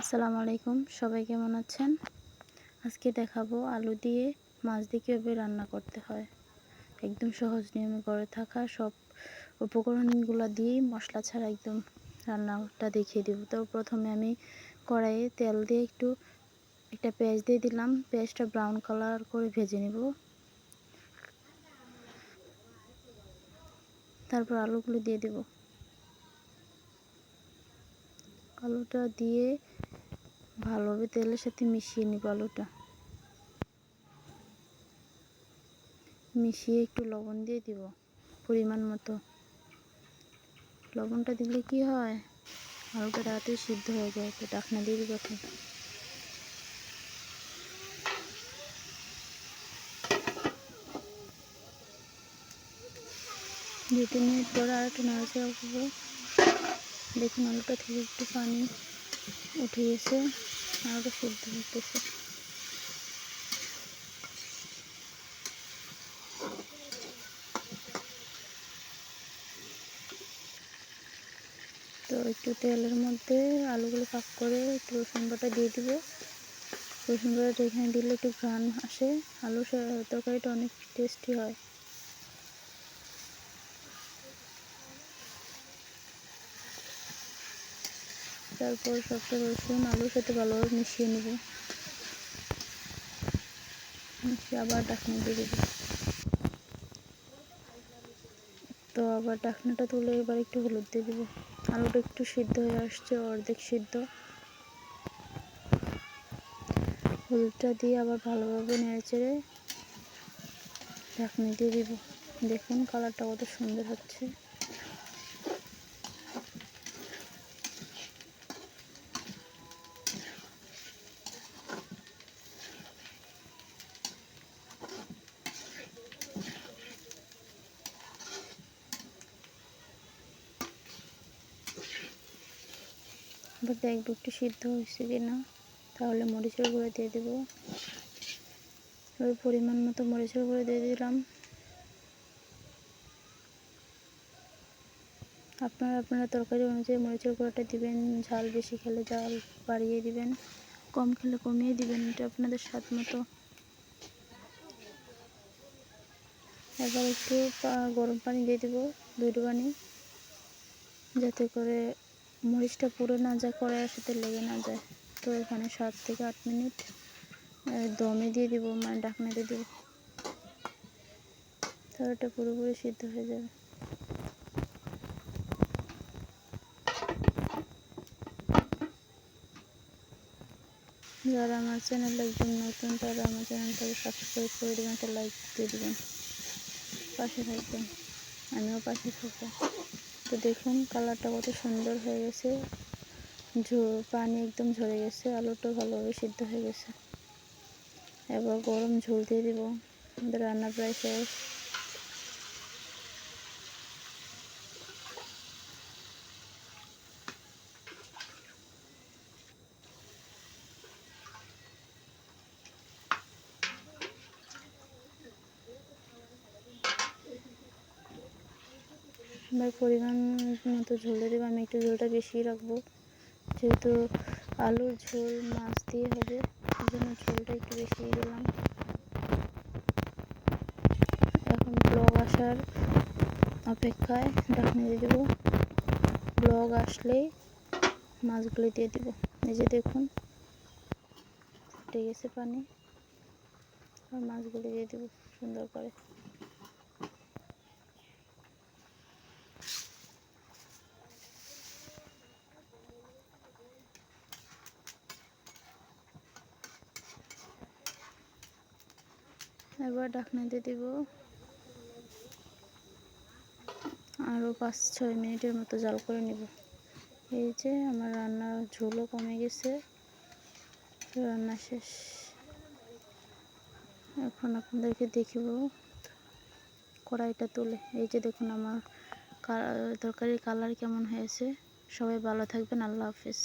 আসসালামু আলাইকুম, সবাই কেমন আছেন? আজকে দেখাবো আলু দিয়ে মাছ দিয়ে কীভাবে রান্না করতে হয়। একদম সহজ নিয়মে করে থাকা সব উপকরণগুলো দিয়েই মশলা ছাড়া একদম রান্নাটা দেখিয়ে দেব। তো প্রথমে আমি কড়াইয়ে তেল দিয়ে একটু একটা পেঁয়াজ দিয়ে দিলাম, পেঁয়াজটা ব্রাউন কালার করে ভেজে নেব। তারপর আলুগুলো দিয়ে দেব। আলুটা দিয়ে ভালোভাবে তেলের সাথে মিশিয়ে নিব আলুটা। মিশিয়ে একটু লবণ দিয়ে দিব পরিমাণ মতো। লবণটা দিলে কি হয়? আলুটা তাড়াতাড়ি সিদ্ধ হয়ে যায়, তো ডাকনা দিয়ে দিব দু তিন মিনিট পরে আর একটু নাড়াচাড়া করব। দেখুন আলুটা থেকে একটু পানি উঠে গেছে আলুটা সিদ্ধ হতেছে তো একটু তেলের মধ্যে আলুগুলো পাক করে একটু রসুন বাটা দিয়ে দিব। রসুন বাটাটা এখানে দিলে একটু ঘ্রাণ আসে। আলু তরকারিটা অনেক টেস্টি হয়। তারপর সবটা রসুন, আলুর সাথে ভালোভাবে মিশিয়ে নেব। মিশিয়ে আবার ডাকনা দিয়ে দেবো। তো আবার ডাকনাটা তুলে এবার একটু হলুদ দিয়ে দেবো। আলুটা একটু সিদ্ধ হয়ে আসছে, অর্ধেক সিদ্ধ। হলুদটা দিয়ে আবার ভালোভাবে নেড়ে চেড়ে ঢাকনি দিয়ে দিব। দেখুন কালারটা কত সুন্দর হচ্ছে। এবার দেখব একটু সিদ্ধ হয়েছে কি না তাহলে মরিচের গুঁড়ো দিয়ে দেবো। এবার পরিমাণ মতো মরিচের গুঁড়ো দিয়ে দিলাম। আপনারা আপনারা তরকারি অনুযায়ী মরিচের গুঁড়োটা দিবেন, ঝাল বেশি খেলে ঝাল বাড়িয়ে দিবেন, কম খেলে কমিয়ে দিবেন, এটা আপনাদের স্বাদ মতো। এবার একটু গরম পানি দিয়ে দেবো, দুধ পানি যাতে করে মরিচটা পুরো না যায়, কড়াইয়ের সাথে লেগে না যায়। তো এখানে সাত থেকে আট মিনিট দমে দিয়ে দিব মানে ডাকনাতে দিব। তাহলে এটা পুরোপুরি সিদ্ধ হয়ে যাবে। যারা আমার চ্যানেল একদম নতুন, তারা আমার চ্যানেলটাকে সাবস্ক্রাইব করে দেবেন, একটা লাইক দিয়ে দেবেন। পাশে থাকবেন। আমিও পাশে থাকব। তো দেখুন, কালারটা কত সুন্দর হয়ে গেছে। পানি একদম ঝরে গেছে, আলুটা ভালোভাবে সিদ্ধ হয়ে গেছে। এবার গরম ঝোল দিয়ে দিব। আমাদের রান্না প্রায় শেষ। এবার পরিমাণ মতো ঝোল দিয়ে দেবো। আমি একটু ঝোলটা বেশি রাখব। যেহেতু আলুর ঝোল, মাছ দিয়ে হবে, সেই জন্য ঝোলটা একটু বেশি দিলাম। এখন ব্লগ আসার অপেক্ষায় ঢাকনি দিয়ে দেবো। ব্লগ আসলেই মাছগুলি দিয়ে দেবো। নিজে দেখুন, ফুটে গেছে পানি। আর মাছগুলি দিয়ে দেবো সুন্দর করে। এবার ঢাকনা দিয়ে দিব। আরও পাঁচ, ছয় মিনিটের মতো জাল করে নেব। এই যে আমার রান্নার ঝোলও কমে গেছে। রান্না শেষ। এখন আপনাদেরকে দেখিব কড়াইটা তুলে। এই যে দেখুন আমার তরকারির কালার কেমন হয়েছে? সবাই ভালো থাকবেন আল্লাহ হাফিজ।